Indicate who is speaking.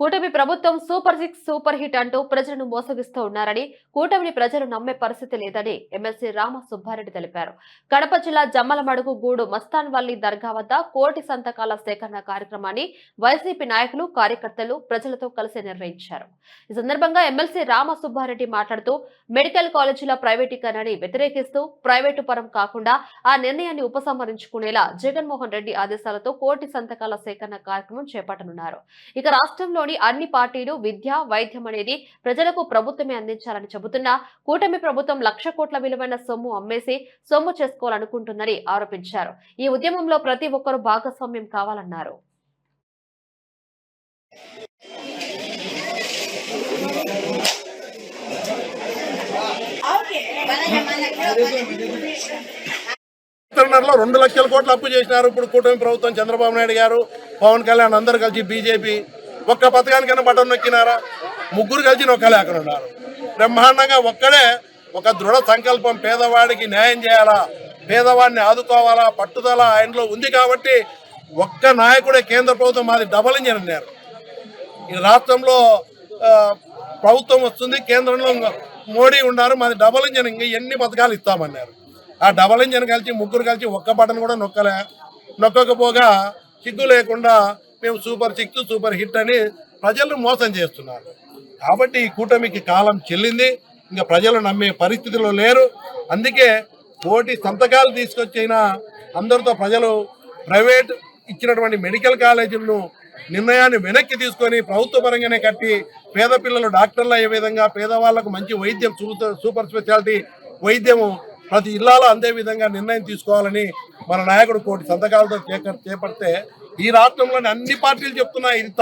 Speaker 1: కూటమి ప్రభుత్వం super six super hit అంటూ ప్రజలను మోసగిస్తూ ఉన్నారని కూటమిని ప్రజలు నమ్మే పరిస్థితి లేదని ఎమ్మెల్సీ రామ సుబ్బారెడ్డి తెలిపారు. కడప జిల్లా జమ్మలమడుగు గూడు మస్తాన్ వల్లి దర్గా వద్ద కోటి సంతకాల సేకరణ కార్యక్రమాన్ని వైసీపీ నాయకులు కార్యకర్తలు ప్రజలతో కలిసి నిర్వహించారు. ఈ సందర్భంగా ఎమ్మెల్సీ రామ సుబ్బారెడ్డి మాట్లాడుతూ మెడికల్ కాలేజీల ప్రైవేటీకరణని వ్యతిరేకిస్తూ ప్రైవేటు పరం కాకుండా ఆ నిర్ణయాన్ని ఉపసంహరించుకునేలా జగన్మోహన్ రెడ్డి ఆదేశాలతో కోటి సంతకాల సేకరణ కార్యక్రమం చేపట్టనున్నారు. ఇక రాష్ట్రంలో రాష్ట్రంలోని అన్ని పార్టీలు విద్య వైద్యం అనేది ప్రజలకు ప్రభుత్వమే అందించాలని చెబుతున్నా కూటమి ప్రభుత్వం లక్ష కోట్ల విలువైన సొమ్ము అమ్మేసి సొమ్ము చేసుకోవాలనుకుంటుందని ఆరోపించారు. ఈ ఉద్యమంలో ప్రతి ఒక్కరూ భాగస్వామ్యం కావాలన్నారు.
Speaker 2: లో రెండు లక్షల కోట్లు అప్పు చేసినారు. ఇప్పుడు కూటమి ప్రభుత్వం చంద్రబాబు నాయుడు గారు పవన్ కళ్యాణ్ అందరు కలిసి బీజేపీ ఒక్క పథకానికైనా బటన్ నొక్కినారా? ముగ్గురు కలిసి నొక్కలే అక్కడ ఉన్నారు. బ్రహ్మాండంగా ఒక్కడే ఒక దృఢ సంకల్పం పేదవాడికి న్యాయం చేయాలా? పేదవాడిని ఆదుకోవాలా? పట్టుదల ఆయనలో ఉంది కాబట్టి ఒక్క నాయకుడే కేంద్ర ప్రభుత్వం మాది డబల్ ఇంజన్ అన్నారు. ఈ రాష్ట్రంలో ప్రభుత్వం వస్తుంది కేంద్రంలో మోడీ ఉన్నారు మాది డబల్ ఇంజన్ ఇంకా ఎన్ని పథకాలు ఇస్తామన్నారు. ఆ డబల్ ఇంజన్ కలిసి ముగ్గురు కలిసి ఒక్క బటన్ కూడా నొక్కలే. నొక్కకపోగా సిగ్గు లేకుండా మేము సూపర్ సిక్స్ సూపర్ హిట్ అని ప్రజలను మోసం చేస్తున్నారు. కాబట్టి ఈ కూటమికి కాలం చెల్లింది. ఇంకా ప్రజలు నమ్మే పరిస్థితిలో లేరు. అందుకే కోటి సంతకాలు తీసుకొచ్చైనా అందరితో ప్రజలు ప్రైవేట్ ఇచ్చినటువంటి మెడికల్ కాలేజీలను నిర్ణయాన్ని వెనక్కి తీసుకొని ప్రభుత్వ పరంగానే కట్టి పేద పిల్లలు డాక్టర్లు అయ్యే విధంగా పేదవాళ్ళకు మంచి వైద్యం సూపర్ సూపర్ స్పెషాలిటీ వైద్యము ప్రతి జిల్లాలో అందే విధంగా నిర్ణయం తీసుకోవాలని మన నాయకుడు కోటి సంతకాలతో చేక- చేపడితే ఈ రాష్ట్రంలోని అన్ని పార్టీలు చెప్తున్నాయి ఇది